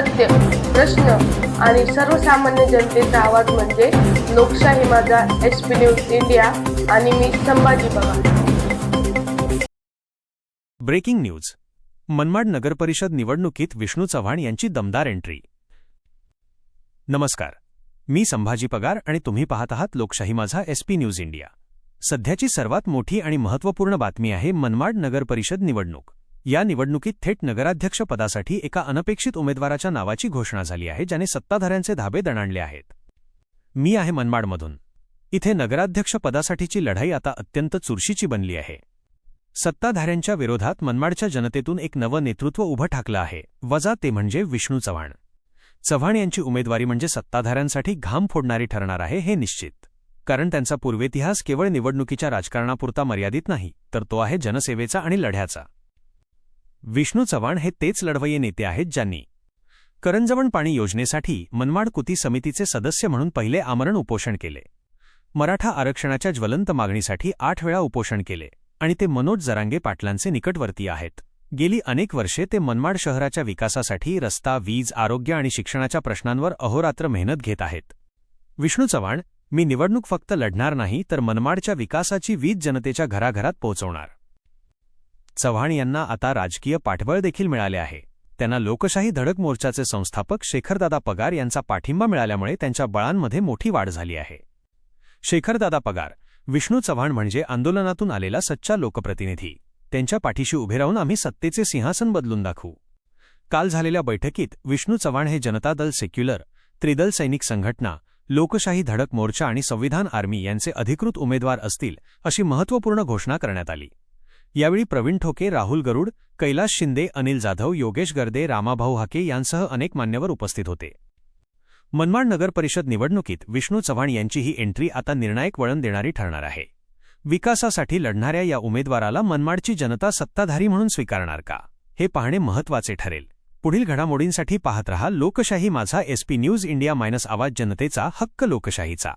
सत्य प्रश्न आणि सर्वसामान्य जनतेचा आवाज म्हणजे लोकशाही माझा एस पी न्यूज इंडिया आणि मी संभाजी पवार. Breaking news. मनमाड नगरपरिषद निवडणुकीत विष्णू चव्हाण यांची दमदार एंट्री. नमस्कार. मी संभाजी पगार आणि तुम्ही पाहत आहात लोकशाही माझा एसपी न्यूज इंडिया. सध्याची सर्वात मोठी आणि महत्त्वपूर्ण बातमी आहे मनमाड नगरपरिषद निवडणूक. या निवडणुकीत थेट नगराध्यक्षपदासाठी एका अनपेक्षित उमेदवाराच्या नावाची घोषणा झाली आहे ज्याने सत्ताधाऱ्यांचे धाबे दणाणले आहेत. मी आहे मनमाडमधून. इथे नगराध्यक्षपदासाठीची लढाई आता अत्यंत चुरशीची बनली आहे. सत्ताधाऱ्यांच्या विरोधात मनमाडच्या जनतेतून एक नवं नेतृत्व उभं ठाकलं आहे वजा ते म्हणजे विष्णू चव्हाण. चव्हाण यांची उमेदवारी म्हणजे सत्ताधाऱ्यांसाठी घाम फोडणारी ठरणार आहे हे निश्चित. कारण त्यांचा पूर्वेतिहास केवळ निवडणुकीच्या राजकारणापुरता मर्यादित नाही तर तो आहे जनसेवेचा आणि लढ्याचा. विष्णू चव्हाण हे तेच लढवय्ये नेते आहेत ज्यांनी करंजवण पाणी योजनेसाठी मनमाड कुती समितीचे सदस्य म्हणून पहिले आमरण उपोषण केले. मराठा आरक्षणाच्या ज्वलंत मागणीसाठी आठ वेळा उपोषण केले आणि ते मनोज जरांगे पाटलांचे निकटवर्ती आहेत. गेली अनेक वर्षे ते मनमाड शहराच्या विकासासाठी रस्ता वीज आरोग्य आणि शिक्षणाच्या प्रश्नांवर अहोरात्र मेहनत घेत आहेत. विष्णू चव्हाण मी निवडणूक फक्त लढणार नाही तर मनमाडच्या विकासाची वीज जनतेच्या घराघरात पोहोचवणार. चव्हाण यांना आता राजकीय पाठबळ देखील मिळाले आहे. त्यांना लोकशाही धडक मोर्चाचे संस्थापक शेखरदादा पगार यांचा पाठिंबा मिळाल्यामुळे त्यांच्या बळांमध्ये मोठी वाढ झाली आहे. शेखरदादा पगार विष्णू चव्हाण म्हणजे आंदोलनातून आलेला सच्चा लोकप्रतिनिधी. त्यांच्या पाठीशी उभे राहून आम्ही सत्तेचे सिंहासन बदलून दाखवू. काल झालेल्या बैठकीत विष्णू चव्हाण हे जनता दल सेक्युलर त्रिदल सैनिक संघटना लोकशाही धडक मोर्चा आणि संविधान आर्मी यांचे अधिकृत उमेदवार असतील अशी महत्त्वपूर्ण घोषणा करण्यात आली. यावेळी प्रवीण ठोके राहुल गरुड कैलास शिंदे अनिल जाधव योगेश गर्दे रामाभाऊ हाके यांसह अनेक मान्यवर उपस्थित होते. मनमाड नगर परिषद निवडणुकीत विष्णू चव्हाण यांची ही एंट्री आता निर्णायक वळण देणारी ठरणार आहे. विकासासाठी लढणाऱ्या या उमेदवाराला मनमाडची जनता सत्ताधारी म्हणून स्वीकारणार का? हे पाहणे महत्त्वाचे ठरेल. पुढील घडामोडींसाठी पाहत रहा लोकशाही माझा एसपी न्यूज इंडिया मायनस आवाज जनतेचा हक्क लोकशाहीचा.